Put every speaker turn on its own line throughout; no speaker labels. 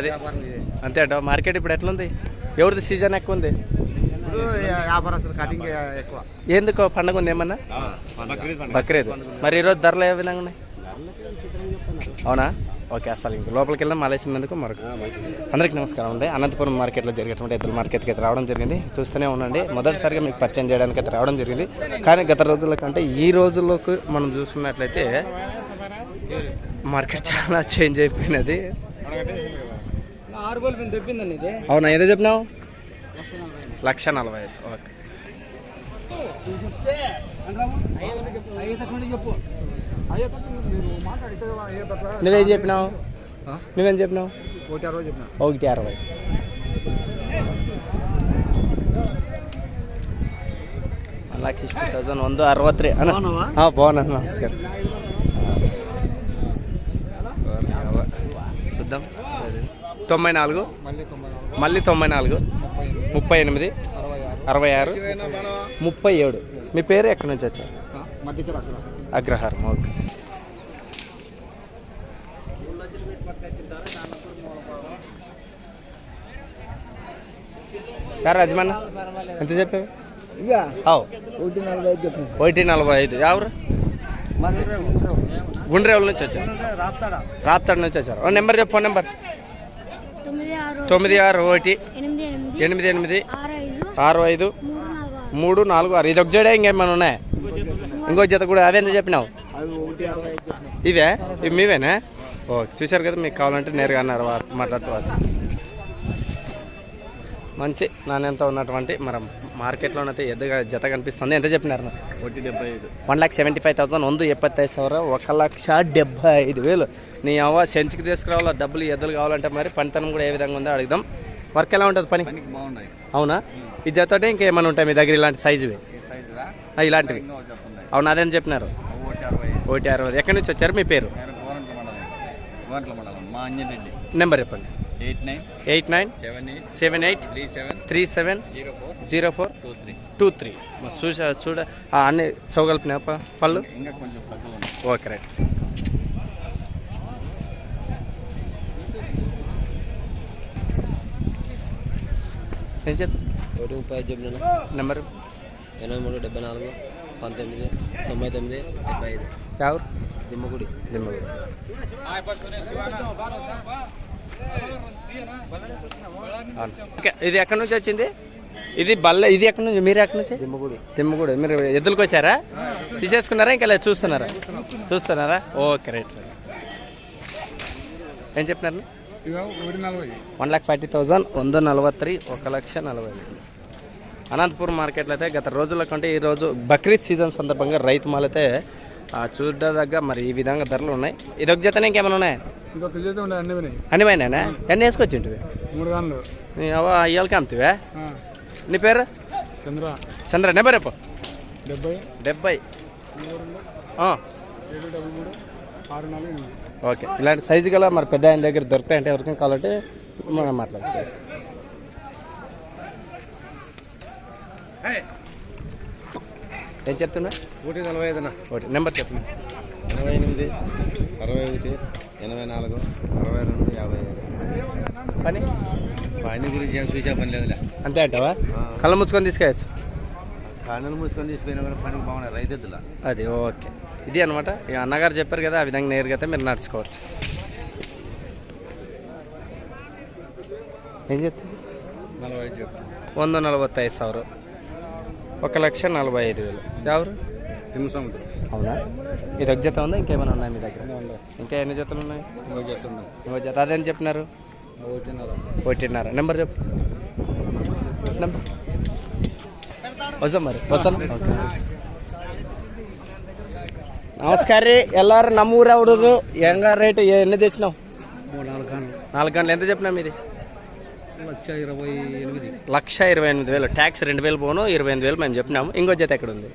అది. అంతే అంట. మార్కెట్ ఇప్పుడు ఎట్లుంది? ఎవరిది సీజన్ ఎక్కువ. ఉంది ఎందుకు పండగ ఉంది ఏమన్నా? బక్రీద్ మరి ఈరోజు ధరలు ఏ విధంగా ఉన్నాయి? అవునా? ఓకే అసలు ఇంక లోపలికి వెళ్దాం మలేసినందుకు మరొక అందరికీ నమస్కారం అండి. అనంతపురం మార్కెట్లో జరిగేటువంటి ఎద్దుల మార్కెట్కి అయితే రావడం జరిగింది. చూస్తూనే ఉండండి. మొదటిసారిగా మీకు పరిచయం చేయడానికి అయితే రావడం జరిగింది. కానీ గత రోజుల కంటే ఈ రోజుల్లోకి మనం చూసుకున్నట్లయితే మార్కెట్ చాలా చేంజ్ అయిపోయినది
ఆరు బోల్ దొబ్బిందండి ఇది
అవునా ఏదో చెప్పినావు? లక్ష నలభై ఐదు. ఓకే. నువ్వేం చెప్పినావు? నువ్వేం చెప్పినావు?
ఒకటి అరవై చెప్పినా.
ఒకటి అరవై. సిక్స్టీ థౌసండ్ వంద అరవై త్రీ.
అన్నా.
ಹಾಂ నమస్కారం. తొంభై నాలుగు?
మళ్ళీ తొంభై నాలుగు. ముప్పై ఎనిమిది? అరవై ఆరు?
ముప్పై ఏడు? మీ పేరు ఎక్కడి నుంచి వచ్చారు? అగ్రహారం ఓకే. యారు యజమాన్? ఎంత చెప్పావు?
ఒకటి నలభై ఐదు చెప్పిన
ఒకటి నలభై ఐదు. ఎవరు? గుండ్రేవుల. నుంచి వచ్చారు? రాప్తాడు. నుంచి వచ్చారు. ఓ నెంబర్ చెప్పు ఫోన్ నెంబర్.
తొమ్మిది ఆరు
ఒకటి.
ఎనిమిది ఎనిమిది ఆరు ఐదు. మూడు నాలుగు ఆరు.
ఇది ఒక జడే ఇంకేమైనా ఉన్నాయి? ఇంకో జత కూడా. అదేంత చెప్పినావు? ఇవే? ఇవి మీవేనా? ఓకే చూశారు కదా మీకు కావాలంటే నేరుగా అన్నారు మాట్లాడుకోవచ్చు మంచి నాణ్యత ఉన్నటువంటి మన మార్కెట్లోనైతే ఎద్దుగా జత కనిపిస్తుంది. ఎంత చెప్పినారు?
ఒకటి డెబ్బై ఐదు
one lakh seventy five thousand వంద ఎప్పై సవర ఒక లక్ష డెబ్బై ఐదు వేలు. నీ అవ్వ సెంచుకి తీసుకురావాలా? డబ్బులు ఎద్దులు కావాలంటే మరి పనితనం కూడా ఏ విధంగా ఉందో అడుగుదాం. వర్క్ ఎలా ఉంటుంది పని? అవునా? ఈ జత ఇంకేమైనా ఉంటాయి మీ దగ్గర ఇలాంటి సైజువి? ఇలాంటివి. అవునా? అదే చెప్పినారు?
ఒకటి అరవై
ఎక్కడి నుంచి వచ్చారు? మీ పేరు? నెంబర్ చెప్పండి.
Eight nine
eight nine
seven eight
seven eight
three seven
three seven
zero four
zero four
two three.
Two three. చూసా చూడ ఆ, అన్ని చౌగలిపిన పళ్ళు? Okay right. ఏం
ముప్పై ఐదు చెప్పిన
నెంబర్?
ఎనభై మూడు డెబ్బై నాలుగు పంతొమ్మిది తొంభై తొమ్మిది డెబ్బై ఐదు.
ఎవరు
దిమ్మగుడి
దిమ్మగుడి ఇది ఎక్కడి నుంచి వచ్చింది? ఇది బల్ల ఇది ఎక్కడి నుంచి? మీరు ఎక్కడి నుంచి?
దిమ్మగుడి
దిమ్మగూడ మీరు ఎద్దులకు వచ్చారా? తీసేసుకున్నారా? ఇంకా లేదు చూస్తున్నారా? చూస్తున్నారా? Okay right. ఏం
నలభై
వన్ లాక్ ఫార్టీ థౌజండ్ వంద నలభై ఒక లక్ష నలభై అనంతపురం మార్కెట్లో అయితే గత రోజుల కంటే ఈ రోజు బక్రీద్ సీజన్ సందర్భంగా రైతు మాల్ అయితే ఆ, చూడదగ్గ మరి ఈ విధంగా ధరలు ఉన్నాయి. ఇది ఒక జతనే ఇంకేమైనా ఉన్నాయి?
ఇంకొక జీతం ఉండే అన్ని
పోయినాయనా? ఎన్ని వేసుకొచ్చింటివి?
మూడు గంటలు
అమ్ముతావా నీ పేరు?
చంద్ర.
చంద్ర నెంబర్ రేపు
డెబ్బై.
డెబ్బై. ఓకే. ఇలాంటి సైజు గల మరి పెద్ద ఆయన దగ్గర దొరుకుతాయంటే ఎవరికైనా కావాలంటే మనం మాట్లాడచ్చు ఏం చెప్తున్నా
ఒకటి నలభై ఐదునా
ఒకటి నెంబర్ చెప్పండి
ఎనభై ఎనిమిది అరవై ఒకటి ఎనభై నాలుగు అరవై రెండు యాభై ఏడు
పని
పని గురించి ఏం చూసే పని లేదులే
అంతే అంటావా కళ్ళు ముచ్చుకొని తీసుకెళ్ళచ్చు
కన్నులు మూసుకొని తీసిపోయినా కూడా పనికి బాగున్నాయి రైతెద్దుల
అది ఓకే ఇది అనమాట ఇక అన్నగారు చెప్పారు కదా ఆ విధంగా నేరుగా అయితే మీరు నడుచుకోవచ్చు ఏం చెప్తుంది
నలభై ఐదు చెప్తాను
వంద నలభై ಸಾವಿರ ఒక లక్ష నలభై ఐదు వేలు ఎవరు
తిమ్మ సముద్రం
అవునా ఇది ఒక జత ఉందా ఇంకేమైనా ఉన్నాయి మీ దగ్గర ఇంకా ఎన్ని జతలు ఉన్నాయి
ఇంకో చెప్తున్నాం
ఇంకో జత అదేం చెప్పినారు
ఒకటిన్నర
ఒకటిన్నర నెంబర్ చెప్పు నెంబర్ వస్తాం మరి వస్తాను ఓకే. నమస్కారం ರೀ ಎಲ್ಲಾರು ನಮ್ಮ ಊರ ಹುಡುಗರು ಹೆಂಗ ರೇಟ್ ಎಣ್ಣೆ తెచ్చినావు
మూడు నాలుగు గంటలు
నాలుగు గంటలు ఎంత చెప్పినా మీది
లక్ష ఇరవై ఎనిమిది
లక్ష ఇరవై ఎనిమిది వేలు ట్యాక్స్ రెండు వేలు పోను ఇరవై ఎనిమిది వేలు మేము చెప్పినాము. ఇంకో జత ఎక్కడ ఉంది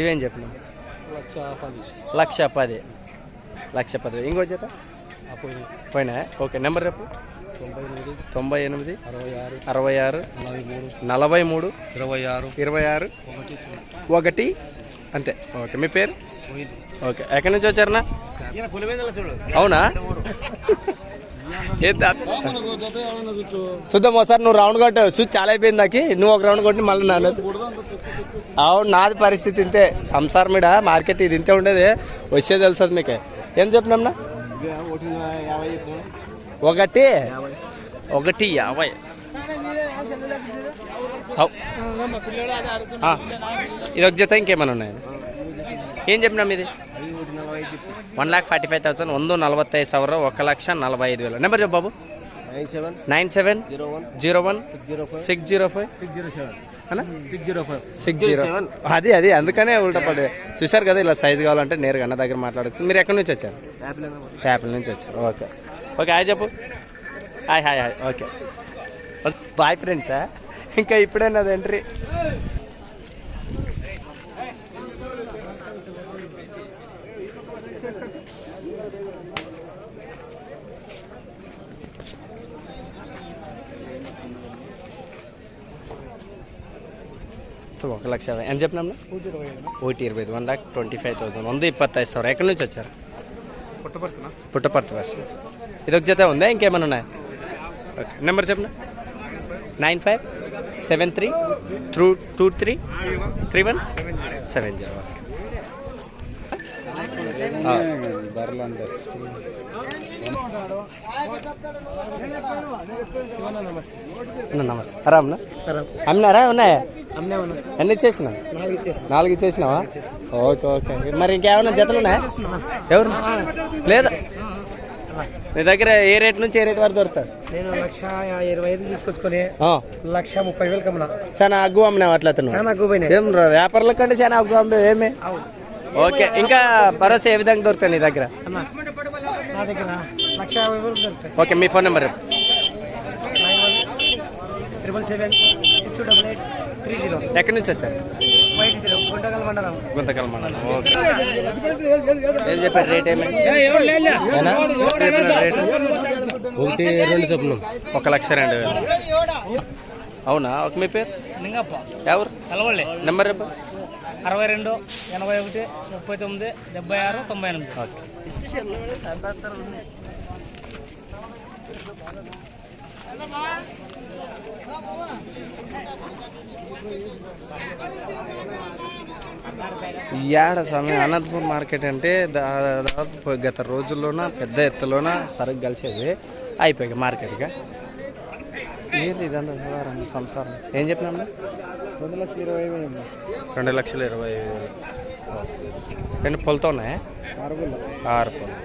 ఇవేం చెప్పినాం?
లక్ష పది.
లక్ష పది. లక్ష పది వేలు. ఇంకో జత?
అప్పుడు
పోయినా ఓకే. నెంబర్ రేపు
తొంభై ఎనిమిది అరవై ఆరు
అరవై ఆరు
నలభై మూడు ఇరవై ఆరు
ఇరవై ఆరు
ఒకటి
అంతే. ఓకే. మీ పేరు? ఓకే. ఎక్కడి నుంచి వచ్చారన్నా? అవునా? చూద్దాం. ఒకసారి నువ్వు రౌండ్ కొట్టు. చూసి చాలా అయిపోయింది నాకు. నువ్వు ఒక రౌండ్ కొట్టి మళ్ళీ నాన్న అవును నాది పరిస్థితి ఇంతే. సంసారం ఇడ మార్కెట్ ఇది ఇంతే ఉండేది. వచ్చే తెలుస్తుంది మీకు. ఏం చెప్పినాంనా ఒకటి. ఒకటి యాభై. ఇది ఒక జత ఇంకేమైనా ఉన్నాయి? ఏం చెప్పినాం ఇది? one lakh forty five thousand ಒಂದು ನಲವತ್ತೈದು ಸಾವಿರ ఒక లక్ష నలభై ఐదు వేలు నెంబర్ చెప్పు బాబు
nine seven
nine seven
zero one
zero one
zero five
six zero five
six zero seven
అన్నా
six zero five
six zero అది అది అందుకనే ఉల్టా పడే చూశారు కదా ఇలా సైజ్ కావాలంటే నేరుగా అన్న దగ్గర మాట్లాడచ్చు మీరు ఎక్కడి నుంచి వచ్చారు యాపిల్ నుంచి వచ్చారు ఓకే ఓకే హాయ్ చెప్పు hi hi hi okay bye ఫ్రెండ్సా ఇంకా ఇప్పుడే నాది ఎంట్రీ ఒక లక్ష యాభై. ఎంత చెప్పినాం? ఒకటి ఇరవై ఐదు one lakh twenty five thousand. వంద ఇప్పత్తైదు సార్ ఎక్కడి నుంచి వచ్చారు? పుట్టపర్తి ఇది ఒక జత ఉందా? ఇంకేమైనా ఉన్నాయా? ఓకే నెంబర్ చెప్పిన? Nine five seven three three two three three one seven zero. Okay.
ధరలు
అన్న నమస్తే. అమ్మినారా? ఉన్నాయా? ఎన్ని ఇచ్చేసిన. నాలుగు ఇచ్చేసినావా? Okay okay. మరి ఇంకేమైనా జతలు ఉన్నాయా? ఎవరు? లేదా? నీ దగ్గర ఏ రేట్ నుంచి ఏ రేట్ వరకు దొరుకుతారు
నేను లక్ష ఇరవై ఐదు తీసుకొచ్చుకొని లక్ష ముప్పై వేలు కమ్మనా
చాలా అగ్గు అమ్మినావు అట్లా అతను.
చాలా పోయినాయి.
ఏం రా, వ్యాపారుల కంటే చాలా అగ్గు అమ్మే ఏమే? ఓకే ఇంకా భరోసా ఏ విధంగా దొరుకుతాయి నీ దగ్గర?
అన్న నా దగ్గర లక్ష యాభై వేలు దొరుకుతాయి.
ఓకే మీ
phone number triple seven six double eight three zero.
ఎక్కడి నుంచి వచ్చారు?
గుంటగల్ మండలం.
గుంతకల్ మండలం ఓకే. ఏం చెప్పారు రేట్ ఏమి? ఏనా? చెప్పిన రేటు?
ఒకటి రెండు చెప్పినాం
ఒక లక్ష రెండు వేలు. అవునా? ఒక మీ పేరు? ఎవరు? నెంబర్ చెప్పు.
అరవై రెండు ఎనభై ఒకటి ముప్పై తొమ్మిది డెబ్బై ఆరు తొంభై ఎనిమిది
ఏడ యాడ స్వామి అనంతపూర్ మార్కెట్ అంటే దాదాపు గత రోజుల్లోన పెద్ద ఎత్తులోన సరుకు కలిసేది. అయిపోయి మార్కెట్గా. ఏంది ఇదంతా వ్యవహారం సంసారం. ఏం చెప్పినా
రెండు లక్షల ఇరవై
రెండు లక్షల ఇరవై ఐదు రెండు పొలతో ఉన్నాయా? ఆరు పొలం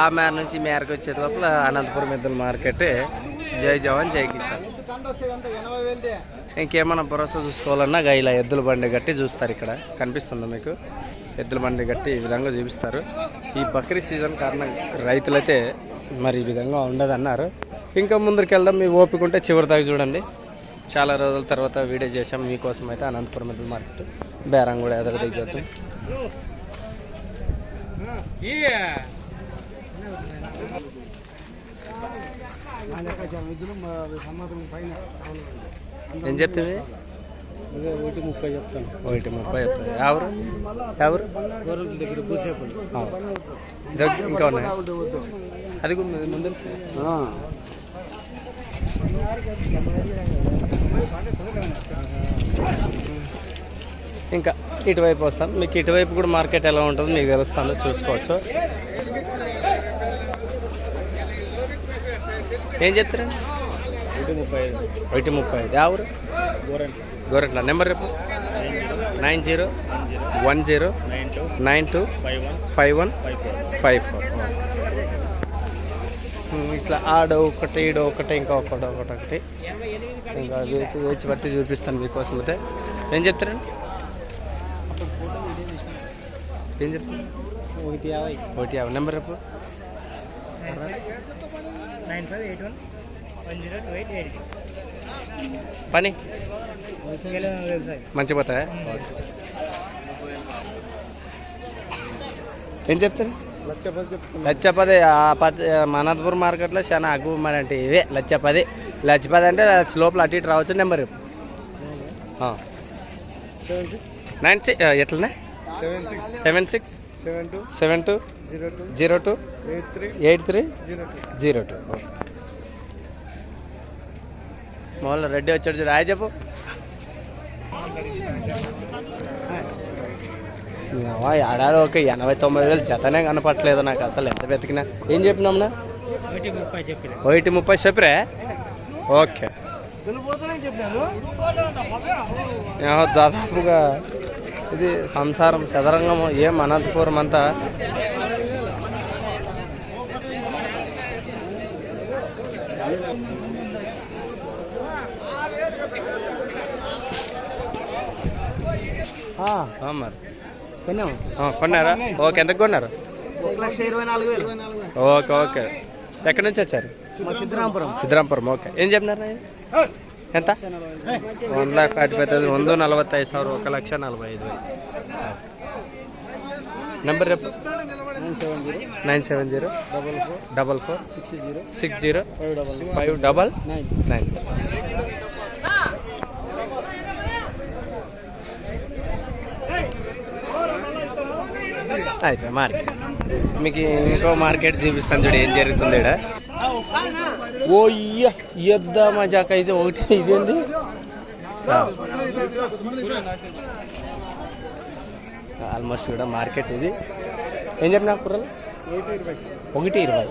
ఆ మేర నుంచి మేరకు వచ్చే లోపల అనంతపురం ఎద్దుల మార్కెట్. జై జవాన్ జై కిసాన్. ఇంకేమైనా భరోసా చూసుకోవాలన్నా గా ఇలా ఎద్దుల బండి కట్టి చూస్తారు ఇక్కడ. కనిపిస్తుంది మీకు. ఎద్దుల బండి కట్టి ఈ విధంగా చూపిస్తారు. ఈ బక్రీ సీజన్ కారణం రైతులైతే మరి ఈ విధంగా ఉండదన్నారు. ఇంకా ముందరికి వెళ్దాం మీ ఓపిక ఉంటే చివరి దాకా చూడండి. చాలా రోజుల తర్వాత వీడియో చేసాం మీకోసం అయితే అనంతపురం ఎద్దుల మార్కెట్. బేరం కూడా ఎదురు దిగొద్దు. ఏం చెప్తుంది
ఒకటి ముప్పై చెప్తాను.
ఒకటి ముప్పై చెప్తుంది ఎవరు? ఎవరు?
గొర్రెల దగ్గర.
ఇదొక- ఇంకా ఉన్నాయి. అది కూడా ముందు. ఇంకా ఇటువైపు వస్తాను. మీకు ఇటువైపు కూడా మార్కెట్ ఎలా ఉంటుందో మీకు తెలుస్తుందో చూసుకోవచ్చు. ఏం చెప్తారు
ఒకటి ముప్పై ఐదు.
ఎవరు గోరెంట్ల. నెంబర్ రేపు nine zero
one zero
nine two
nine two
five one
five one
five four ఇట్లా ఆడ ఒకటి ఈడ ఒకటి ఇంకా ఒకటి ఒకటి ఒకటి. ఇంకా వేచి వేచి బట్టి చూపిస్తాను మీకోసం అయితే. ఏం చెప్తారండి ఏం చెప్తారు?
ఒకటి యాభై.
ఒకటి యాభై. నెంబర్ రేపు
nine five eight one one zero two eight eight six.
పని? పోతాయా? ఓకే. ఏం చెప్తారు?
లక్ష పది చెప్తున్నా
లచ్చ పది ఆ పది మన అనంతపురం మార్కెట్లో చాలా అగ్గు మరి అంటే ఇవే లచ్చ పది లచ్చిపతి అంటే లోపల అటు ఇటు రావచ్చు నెంబర్ నైన్ సిక్స్ ఎట్లనే
seven six.
Seven six?
Seven two.
Seven two?
Zero two.
Eight three.
Eight three?
Zero two. మామూలు రెడ్డి వచ్చాడు చూడు. హాయ్ చెప్పు. ఆడారు ఒక ఎనభై తొంభై వేలు జతనే కనపట్లేదు నాకు అసలు. ఎంత వెతికినా. ఏం చెప్పినాంనా
ఒకటి ముప్పై చెప్పిన.
ఒకటి ముప్పై చెప్పిరే? ఓకే. ఏమో దాదాపుగా ఇది సంసారం చదరంగం ఏం అనంతపురం అంతా మరి
కొన్నాము
ఆ, కొన్నారా ఓకే ఎంతకు కొన్నారు
ఒక లక్ష ఇరవై నాలుగు వేలు
ఓకే ఓకే ఎక్కడి నుంచి వచ్చారు
మా సిద్ధరాంపురం
సిద్ధరాంపురం ఓకే ఏం చెప్పినారు ఎంత one lakh forty five thousand వంద నలభై ಸಾವಿರ ఒక లక్ష నలభై ఐదు వేలు Number nine seven zero
double four
double four
six zero
six zero
five double
five double
nine
nine అయిపోయి మార్కెట్ మీకు ఇంకో మార్కెట్ చూపిస్తాను చూడు ఏం జరుగుతుంది ఇక్కడ ఓ ఇయ్య ఇద్దా మజాక్ అయితే ఒకటి ఇదేంది ఆల్మోస్ట్ కూడా మార్కెట్ ఇది. ఏం చెప్పినా కూరలు ఒకటి ఇరవై.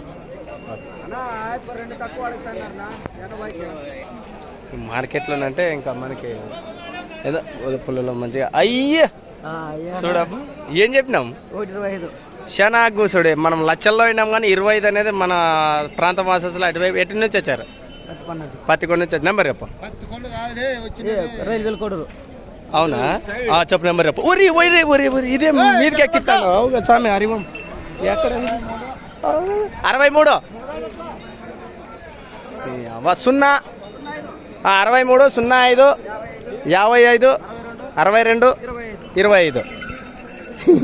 మార్కెట్లోనంటే ఇంకా మనకి ఏదో పుల్లలో మంచిగా అయ్య! చూడ ఏం చెప్పినాం?
ఒకటి ఇరవై ఐదు.
శనాగు చూడే మనం లక్షల్లో అయినాం కానీ ఇరవై ఐదు అనేది మన ప్రాంత వాసస్సులు అటువైపు ఎటు నుంచి వచ్చారు? పత్తికొండ నుంచి వచ్చారు. నెంబర్ చెప్పు.
రైల్వేలు కొడరు.
అవునా? ఆ, చెప్పు నెంబర్ చెప్పు. ఒరి ఒరి ఒరి ఒరి ఇదే మీదికి ఎక్కిస్తాను. అవుగా స్వామి హరివం ఎక్కడ? అరవై మూడు. సున్నా. అరవై మూడు సున్నా ఐదు. యాభై ఐదు. అరవై రెండు. ఇరవై ఐదు.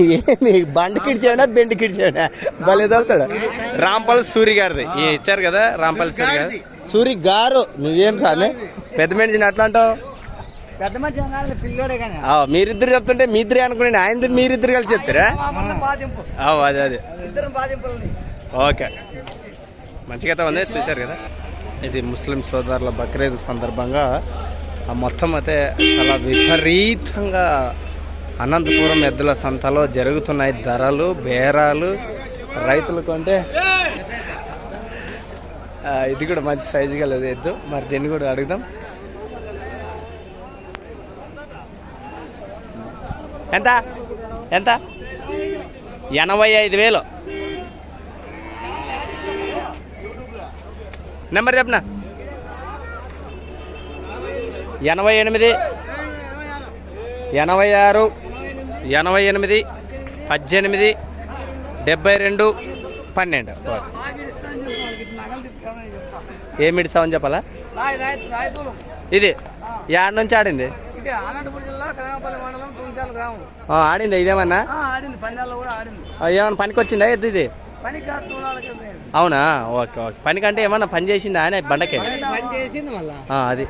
ఏమి బండి కిడిచాడా బెండి కిడిచాడా భలే తోలుతాడు. రాంపల్ సూరి గారిది. ఇచ్చారు కదా రాంపల్ సూరి గారు. సూరి గారు. నువ్వేం సార్ పెద్ద మనిషిని అట్లా అంటావు?
పెద్ద మధ్య పిల్లోడే కానీ.
ఆ, మీరిద్దరు చెప్తుంటే మీ ఇద్దరే అనుకునే ఆయన మీరిద్దరు కలిసి చెప్తారా? అదే అదే. ఓకే. మంచిగా అయితే ఉంది చూశారు కదా? ఇది ముస్లిం సోదరుల బక్రీద్ సందర్భంగా ఆ మొత్తం అయితే చాలా విపరీతంగా అనంతపురం ఎద్దుల సంతలో జరుగుతున్నాయి ధరలు బేరాలు. రైతులు కొంటే ఆ, ఇది కూడా మంచి సైజు గలది ఎద్దు. మరి దీన్ని కూడా అడుగుదాం. ఎంత ఎంత ఎనభై ఐదు వేలు నెంబర్ చెప్పనా ఎనభై ఎనిమిది ఎనభై ఆరు ఎనభై ఎనిమిది పద్దెనిమిది డెబ్బై రెండు పన్నెండు ఏమిడిస్తామని చెప్పాలా ఇది యాడ్ నుంచి ఆడింది
ఇదే అనంతపురం జిల్లా కనగపల్లి మండలం తుంచాల గ్రామం.
ఆ, ఆడింది ఇదేమన్నా?
ఆ, ఆడింది. పందాల్లో కూడా ఆడింది.
ఆ, ఏమన్నా పనికి వచ్చిందా ఎద్దు ఇది
పని.
అవునా? Okay okay. పనికంటే ఏమన్నా పని చేసిందా ఆయన బండకే?
పని చేసింది మళ్ళా.
ఆ, అది.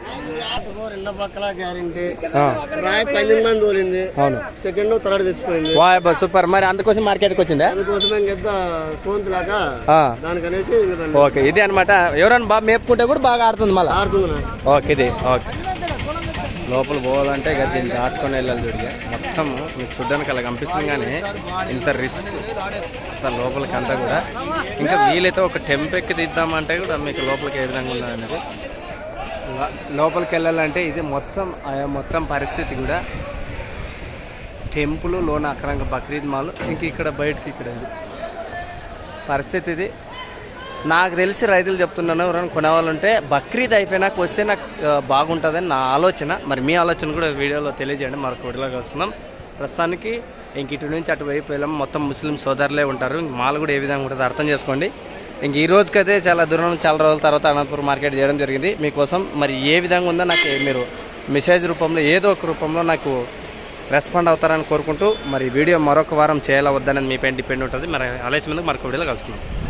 రెండు పక్కల గ్యారంటీ. రాయి పన్నెండు మంది తోలింది.
అవును.
సెకండ్ థర్డ్
అబ్బా, సూపర్. మరి అందుకోసం మార్కెట్కి వచ్చిందా? ఆ,
దానికనేసి
ఓకే ఇది అనమాట ఎవరైనా బాగా మేపుకుంటే కూడా బాగా ఆడుతుంది మళ్ళీ.
ఆడుతుంది.
ఓకే ఇది ఓకే. లోపల పోవాలంటే ఇక దీన్ని దాటుకొని వెళ్ళాలి చూడిగా మొత్తం మీకు చూడడానికి అలా కనిపిస్తుంది కానీ ఇంత రిస్క్ అంత లోపలికి అంతా కూడా. ఇంకా వీలైతే ఒక టెంప్ ఎక్కి తీద్దామంటే కూడా మీకు లోపలికి ఏ విధంగా ఉన్నదనేది లోపలికి వెళ్ళాలంటే ఇది మొత్తం ఆ మొత్తం పరిస్థితి కూడా టెంపుల్ లోన అక్రంగా బక్రీద్ మాల్. ఇంక ఇక్కడ బయటకి ఇక్కడ ఇది. పరిస్థితి ఇది. నాకు తెలిసి రైతులు చెప్తున్నాను ఎవరైనా కొనేవాళ్ళుంటే బక్రీద్ అయిపోయినాక వస్తే నాకు బాగుంటుందని నా ఆలోచన. మరి మీ ఆలోచన కూడా వీడియోలో తెలియజేయండి మరొక వీడియోలో కలుసుకుందాం. ప్రస్తుతానికి ఇంక ఇటు నుంచి అటువైపు వెళ్ళాం మొత్తం ముస్లిం సోదరులే ఉంటారు. మాలు కూడా ఏ విధంగా ఉంటుందో అర్థం చేసుకోండి. ఇంక ఈ రోజుకైతే చాలా దూరం చాలా రోజుల తర్వాత అనంతపురం మార్కెట్ చేయడం జరిగింది. మీకోసం మరి ఏ విధంగా ఉందో నాకు మీరు మెసేజ్ రూపంలో ఏదో ఒక రూపంలో నాకు రెస్పాండ్ అవుతారని కోరుకుంటూ మరి వీడియో మరొక వారం చేయాలా వద్దనని మీ పైన డిపెండ్ ఉంటుంది. మరి ఆలస్యం మీద మరొక వీడియోలో కలుసుకుందాం.